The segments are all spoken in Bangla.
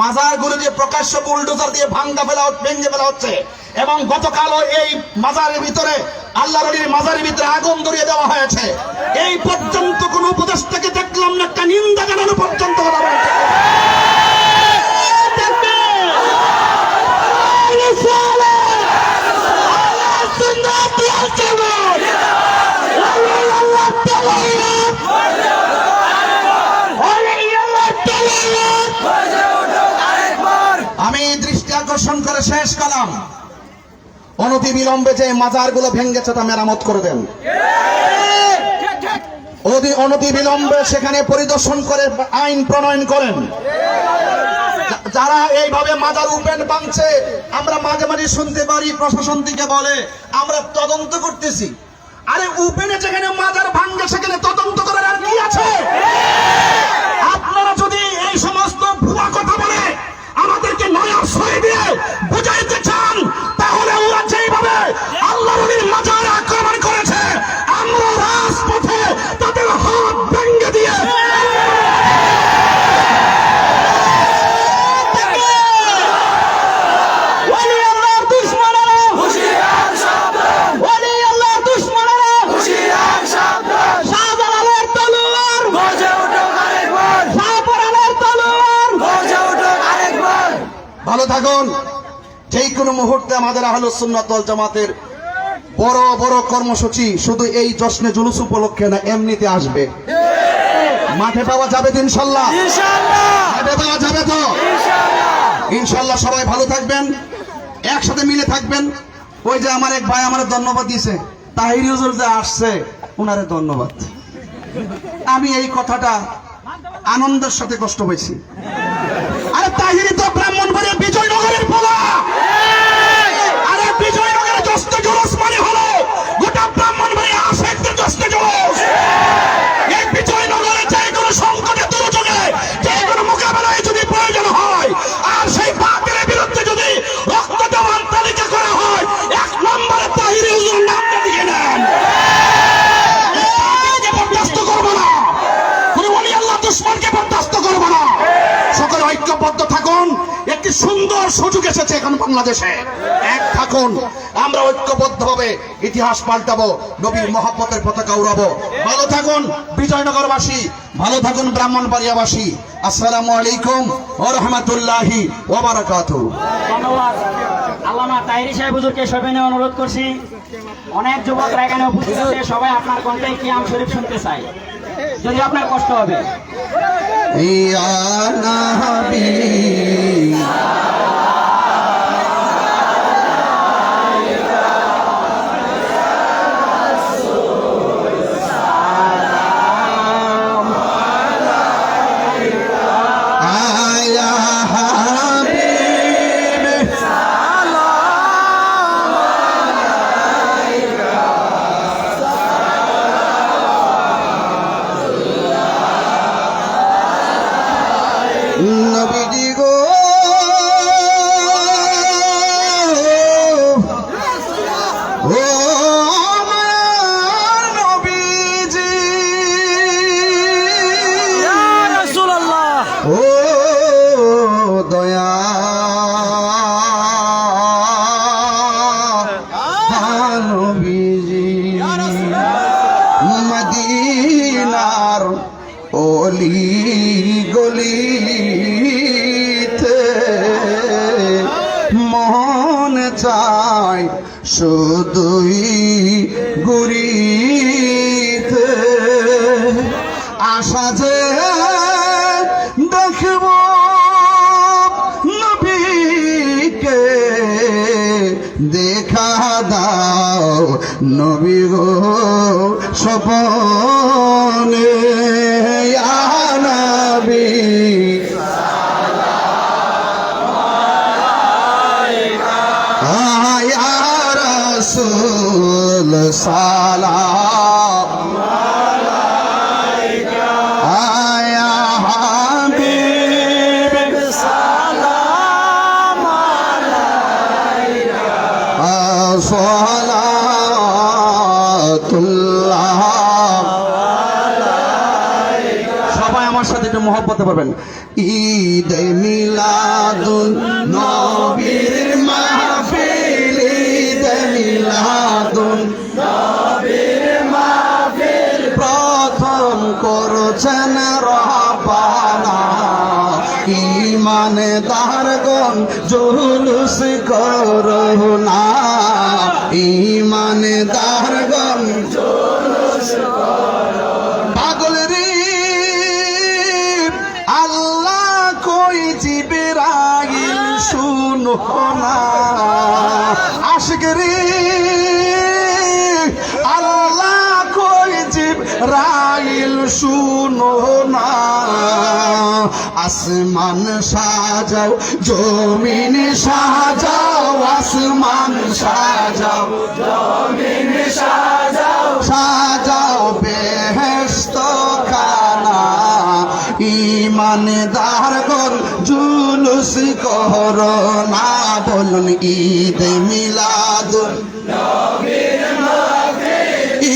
মাজারগুলো দিয়ে প্রকাশ্য বুলডোজার দিয়ে ভাঙ্গা ফেলা ভেঙে ফেলা হচ্ছে, এবং গতকালও এই মাজারের ভিতরে আল্লাহ রলির মাজারের ভিতরে আগুন ধরিয়ে দেওয়া হয়েছে। এই পর্যন্ত কোন উপদেশটাকে দেখলাম না, একটা নিন্দা জানানো পর্যন্ত কথা আকর্ষণ করে শেষ কালাম। অনতি বিলম্বে যে মাজারগুলো ভেঙ্গেছে তা মেরামত করে দেন। অনতি বিলম্বে সেখানে পরিদর্শন করে আইন প্রণয়ন করেন। যারা এইভাবে মাজার উপেন বাংছে আমরা মাঝে মাঝে শুনতে পারি, প্রশাসন থেকে বলে, আমরা তদন্ত করতেছি। আরে উপেনে যেখানে মাজার ভাঙ্গে সেখানে তদন্ত করার আর কি আছে? আপনারা যদি এই সমস্ত ভুয়া ভালো থাকুন। যেই কোনো মুহূর্তে আমাদের আহলুস সুন্নাত ওয়াল জামাতের বড় বড় কর্মসূচি শুধু এই জশ্নে জুলুস উপলক্ষে না এমনিতে আসবে। মাঠে পাওয়া যাবে ইনশাল্লাহ। মাঠে পাওয়া যাবে তো? ইনশাল্লাহ। সবাই ভালো থাকবেন একসাথে মিলে থাকবেন। ওই যে আমার এক ভাই আমার ধন্যবাদ দিয়েছে তাহির হুজুর যে আসছে ওনারে ধন্যবাদ। আমি এই কথাটা আনন্দের সাথে কষ্ট পেয়েছি আরে তাহিরি তো ঐক্যবদ্ধ থাকুন। একটি সুন্দর সুযোগ এসেছে এখন বাংলাদেশে। এক থাকুন আমরা ঐক্যবদ্ধ ভাবে ইতিহাস পাল্টাবো নবীর মহাব্বতের পতাকা উড়াবো। ভালো থাকুন বিজয়নগরবাসী ভালো থাকুন ব্রাহ্মণবাড়িয়াবাসী। আসসালামু আলাইকুম ও রহমতুল্লাহি ওবারাকাতু ধন্যবাদ। আল্লামা তাহিরি সাহেব হুজুরকে সবিনয় অনুরোধ করছি। অনেক যুবকরা এখানে উপস্থিত আছে সবাই আপনার কণ্ঠে কিয়াম শরীফ শুনতে চাই যদি আপনার কষ্ট হবে। নবীজি গলিতে মন চায় শুধুই গুরিতে। আশা যে দেখব নবীকে দেখা দাও নবী গো সপনে ঈদ মিলাদুন নবীর মাহফিল ঈদ মিলাদুন প্রথম করছেন রহবানা ইমানে দারগন জিবরাইল শুনো না। আশিক রে আল্লাহ কই জিবরাইল শুনো না। আসমান সাজাও জমিন সাজাও আসমান সাজাও। জমিন সাজাও। বেহেস্ত ইমানদার গন জুলুস কর, না বলুন ঈদ মিলাদুন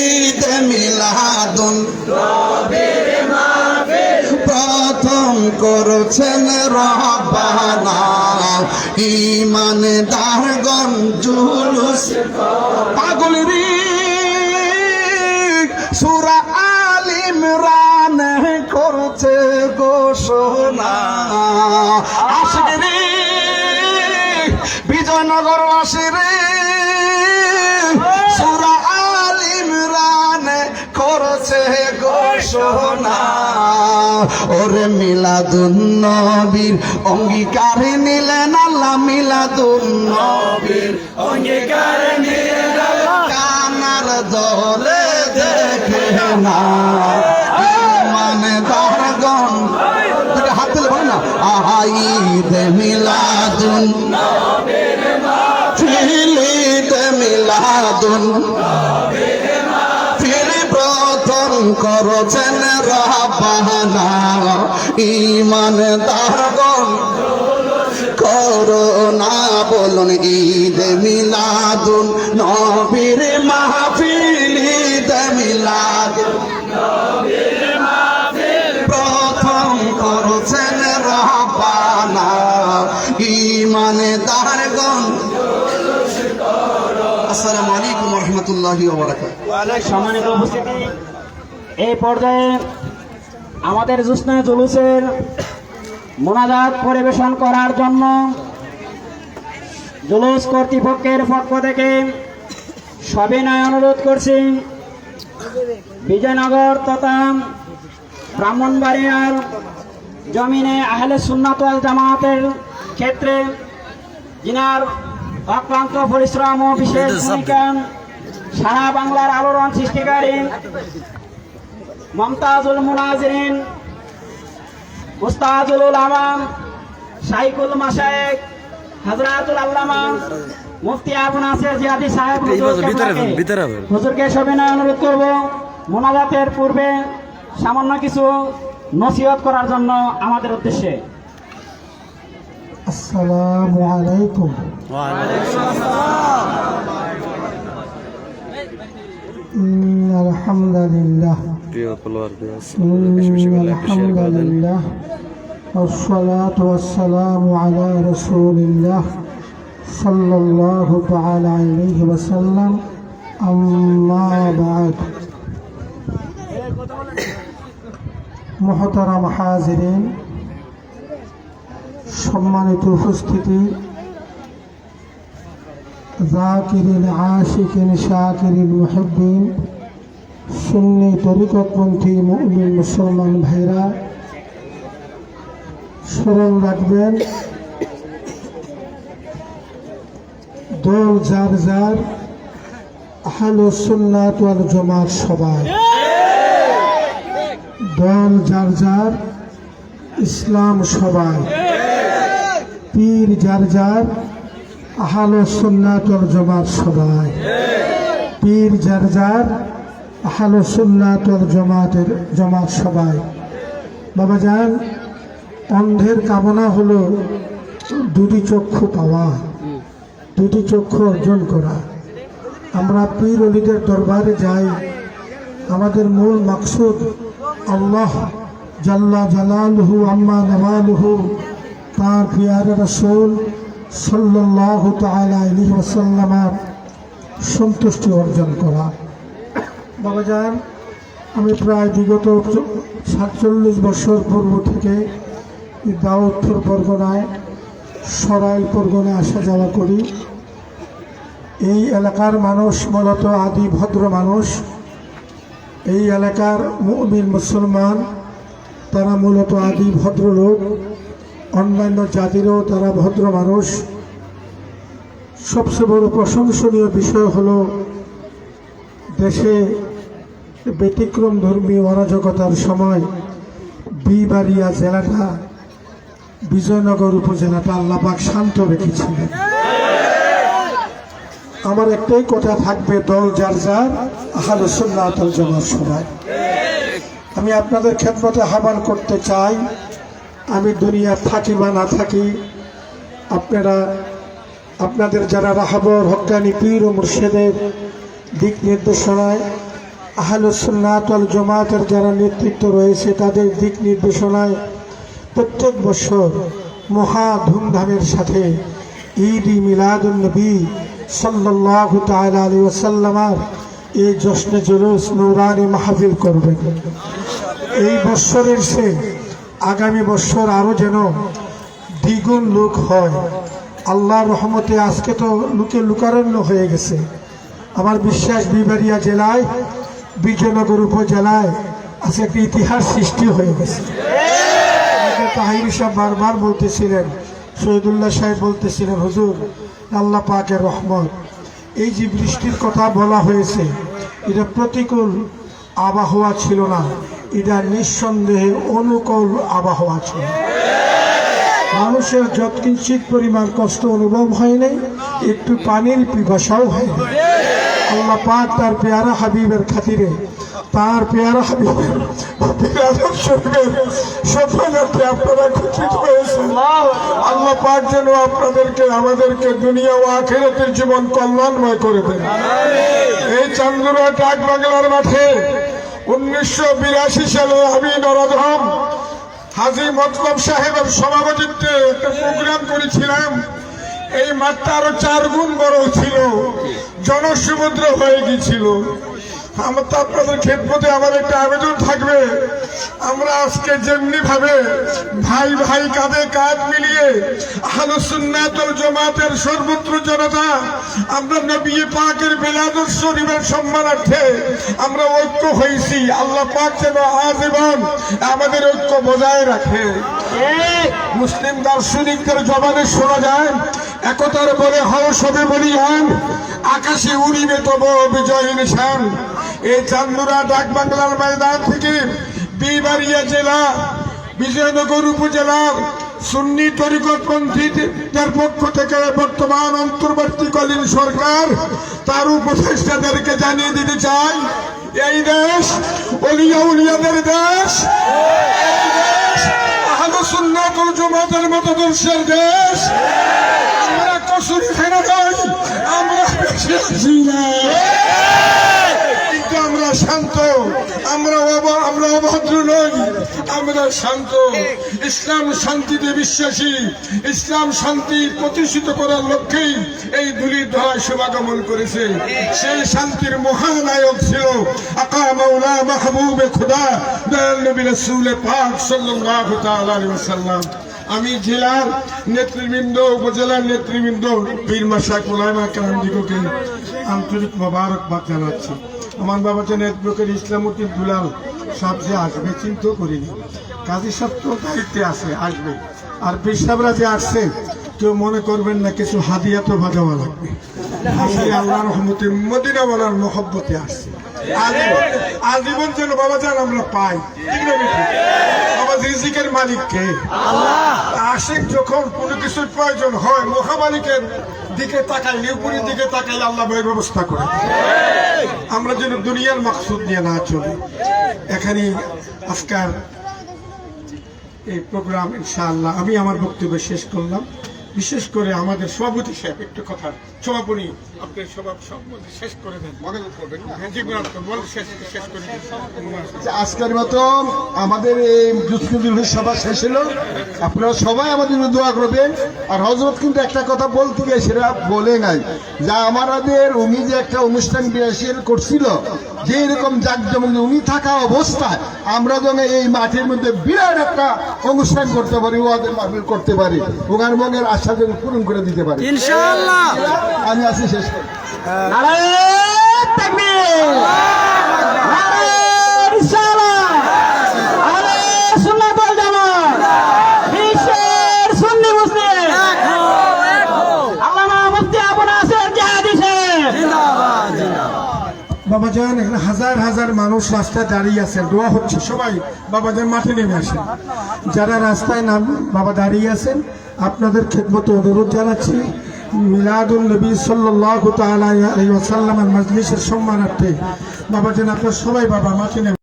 ঈদ মিলাদুন প্রথম করছেন রহবানা ইমানদার গন জুলুস পাগল রে বিজয়নগর আসে রে সুরা আলিম রান করছে ঘোষণা। ওরে মিলাদুন নবীর অঙ্গীকার নিলেন আল্লাহ মিলাদুন নবীর অঙ্গীকার নিলেন কানার দলে দেখে না। মানে হাত তুলে বলে না। আহাইদ মিলাদুন ফিলিদ মিলাদুন। ফিরি প্রথম করছেন রাবানা ইমান দারগন করোনা বলুন ঈদ মিলাদুন। নবীর মাহফিল ঈদ মিলাদুন। প্রথম করছেন রহবানা ইমানে দারগন আসসালামু আলাইকুম রহমতুল্লাহি সম্মানিত উপস্থিতি। এই পর্যায়ে আমাদের জুসনা জুলুসের মোনাজাত পরিবেশন করার জন্য জুলুস কর্তৃপক্ষের পক্ষ থেকে সবিনয় অনুরোধ করছি। বিজয়নগর তথা ব্রাহ্মণবাড়িয়ার জমিনে আহলে সুন্নাত জামাতের ক্ষেত্রে যিনার অক্লান্ত পরিশ্রম ও বিশেষ ভূমিকা সারা বাংলার আলোড়ন সৃষ্টিকারী মমতাজুল মুনাজরিন উস্তাজুল আলাম শাইকুল মাসায়েক হজরাতুল আল্লামা মুফতি আবু নাসির জিয়াদি সাহেব। হুজুরকে সবিনয় অনুরোধ করব মোনাজাতের পূর্বে সামান্য কিছু নসিহত করার জন্য আমাদের উদ্দেশ্যে। السلام عليكم. وعليكم السلام إن الحمد لله إن الحمد لله والصلاة والسلام على رسول الله صلى الله تعالى عليه وسلم. أما بعد. محترم حاضرين. সম্মানিত উপস্থিতি। জাকিরিন, আশিকিন, শাকিরিন, মুহিব্বিন, সুন্নি তরিকতপন্থী মুমিন মুসলমান ভাইরা, স্মরণ রাখবেন, দল যার যার সুন্নাত ওয়াল জমাত সবাই। দল যার যার, ইসলাম সবাই। পীর যার যার আহালো সুন্নাতল জমাত সবাই। পীর যার যার আহালো সুন্নাতল জমাতের জমাত সবাই। বাবা যান অন্ধের কামনা হলো দুটি চক্ষু পাওয়া, দুটি চক্ষু অর্জন করা। আমরা পীর অলিদের দরবারে যাই, আমাদের মূল মাকসুদ আল্লাহ জাল্লা জালালহু আম্মা নওয়ালহু তার পিয়ারে রসুল সাল্লাল্লাহু তাআলা আলাইহি ওয়াসাল্লামের সন্তুষ্টি অর্জন করা। বাবাজান আমি প্রায় বিগত সাতচল্লিশ বছর পূর্ব থেকে দাউদপুর পরগনায়, সরাইল পরগনায় আসা যাওয়া করি। এই এলাকার মানুষ মূলত আদি ভদ্র মানুষ। এই এলাকার মুমিন মুসলমান, তারা মূলত আদি ভদ্রলোক। অন্যান্য জাতিরও তারা ভদ্র মানুষ। সবচেয়ে বড় প্রশংসনীয় বিষয় হলো দেশে ব্যতিক্রম ধর্মীয় অরাজকতার সময় বিবাড়িয়া জেলাটা বিজয়নগর উপজেলাটা আল্লাপাক শান্ত রেখেছিলেন। আমার একটাই কথা থাকবে দল যার যার, আহাল সুন্নাতল জমার সবাই আমি আপনাদের খেদমতে আহ্বান করতে চাই। আমি দুনিয়া থাকি বা না থাকি, আপনারা, আপনাদের যারা রাহাবর হকানি, পীর ও মুর্শেদের দিক নির্দেশনায় আহলুসুন্নাতল জমাতের যারা নেতৃত্ব রয়েছে, তাদের দিক নির্দেশনায় প্রত্যেক বছর মহা ধুমধামের সাথে ঈদ ই মিলাদুল নবী সাল্লাল্লাহু তাআলা আলাইহি ওয়াসাল্লামার এই জশ্নে জুলুস নূরানি মাহফিল করবেন। এই বৎসরের সে আগামী বৎসর আরও যেন দ্বিগুণ লোক হয়। আল্লাহর রহমতে আজকে তো লোকে লুকারণ্য হয়ে গেছে। আমার বিশ্বাস বিবারিয়া জেলায়, বিজয়নগর উপজেলায় আজকে একটি ইতিহাস সৃষ্টি হয়ে গেছে। তাহির সাহেব বারবার বলতেছিলেন, শহীদুল্লাহ সাহেব বলতেছিলেন, হুজুর, আল্লাহ পাকের রহমত। এই যে বৃষ্টির কথা বলা হয়েছে, এটা প্রতিকূল আবহাওয়া ছিল না। এটা নিঃসন্দেহে অনুকূল আবহাওয়া ছিল। মানুষের যত যৎকিঞ্চিত পরিমাণ কষ্ট অনুভব হয় নাই, একটু পানির পিপাসাও হয় আল্লাহ পাক তার পেয়ারা হাবিবের খাতিরে, তার পেয়ারা হাবিবের আপনারা আল্লাহ পাক যেন আপনাদেরকে, আমাদেরকে দুনিয়া ও জীবন কল্যাণময় করে দেন। এই চান্দুরা ডাক বাংলার মাঠে উনিশশো বিরাশি সালে আমি নরধম হাজি মতলব সাহেবের সভাপতিত্বে একটা প্রোগ্রাম করেছিলাম। এই মাঠটা আরও চার গুণ বড় ছিল, জনসমুদ্র হয়ে গিয়েছিল। আমার তো আপনাদের ক্ষেত্রে আমার একটা আবেদন থাকবে। আমরা আজকে যেমনি ভাবে ভাই ভাই কাঁধে কাঁধ মিলিয়ে আহলুসুন্নাতুল জামাতের সর্বত্র জনতা, আমরা নবী পাকের বেলাদুর শরীফের সম্মানার্থে আমরা ঐক্য হয়েছি। আল্লাহ পাক যেন আজীবন আমাদের ঐক্য বজায় রাখে। মুসলিম দার্শনিকদের জবানে শোনা যায়, একতার বলে হও সবে বলিয়ান আকাশে উড়িবে তব বিজয় নিশান। এই চান্দুরা ডাক বাংলার ময়দান থেকে বিবাড়িয়া জেলা, বিজয়নগর উপজেলার সুন্নি তরিকতপন্থীদের পক্ষ থেকে বর্তমান অন্তর্বর্তীকালীন সরকার, তার উপদেষ্টাদেরকে জানিয়ে দিতে চাই, এই দেশ অলিয়া উলিয়াদের দেশ আহলুসুন্নাতুল জামাতের মতাদর্শের দেশ। আমরা কসুর না আমরা শান্ত। আমরা আমরা অভদ্র নই, আমরা শান্ত। ইসলাম শান্তিতে বিশ্বাসী। ইসলাম শান্তি প্রতিষ্ঠিত করার লক্ষ্যেই এই দুলির ধরায় শুভাগমন করেছে। সেই শান্তির মহানায়ক ছিল আকা মাওলা মাহবুবে খুদা, দয়াল নবী রাসূল পাক সাল্লাল্লাহু আমি জেলার নেতৃবৃন্দ, উপজেলার নেতৃবৃন্দ মাসাক মোলায়মা কালাম দিগকে আন্তরিক মোবারকবাদ জানাচ্ছি। আমার বাবা যেন এক একব্রকের ইসলামুদ্দিন দুলাল সব যে আসবে চিন্তাও করিনি। কাজী সব তো দায়িত্বে আছে আসবে। আর বিশ্বাবরা যে আসছে কেউ মনে করবেন না কিছু হাদিয়া তো বাজাওয়া লাগবে। আসলে আল্লাহ রহমতে মদিনা বলার মহব্বতে আসছে। আজীবন যেন বাবা যান আমরা পাই? বাবা রিজিকের মালিক কে? আশিক যখন কোনো কিছুর প্রয়োজন হয় মহামালিকের দিকে তাকাই নিউপুরির দিকে তাকাই আল্লাহ বইয়ের ব্যবস্থা করে। আমরা যেন দুনিয়ার মাকসুদ নিয়ে না চলি। এখানে আজকার এই প্রোগ্রাম, ইনশাআল্লাহ, আমি আমার বক্তব্য শেষ করলাম। বিশেষ করে আমাদের সভাপতি সাহেব একটু কথা। সভাপতি আপনি সভা শেষ করে দেন। হ্যাঁ, জি, গুণাত্ম, বল শেষ শেষ করে দেন। আচ্ছা, আজকের মতো আমাদের এই জুসকুদুল সভা শেষ হলো। আপনারা সবাই আমাদের জন্য দোয়া করবেন। আর হজরত কিন্তু একটা কথা বলতে গিয়ে সেটা বলে নাই। যা আমাদের উনি যে একটা অনুষ্ঠান বিরাসের করছিল যে এরকম জাকজমক উনি থাকা অবস্থায় আমরা যেন এই মাঠের মধ্যে বিরাট একটা অনুষ্ঠান করতে পারি ওদের মাহফিল করতে পারি। ওখান মনের আশা যেন পূরণ করে দিতে পারি। ইনশাআল্লাহ। আমি আছি শেষ করি। নারায়ণ তাকবীর। নারায়ণ রিসালাত আহলে সুন্নাত ওয়াল জামাত। বিশ্বের সুন্নি মুসলিম। আল্লামা মুফতি আবু নাসির জিহাদি সাহেব। বাবা যান এখানে হাজার হাজার মানুষ রাস্তায় দাঁড়িয়ে আছেন দোয়া হচ্ছে সবাই। বাবা যান মাঠে নেমে আসেন। যারা রাস্তায় নাম বাবা দাঁড়িয়ে আছেন। আপনাদের খেদমত অনুরোধ জানাচ্ছি। মিলাদুল নবী সাল্লাহ তাল্লামের মজলিসের সম্মানার্থে। বাবা যেন আপনার সবাই বাবা নেমে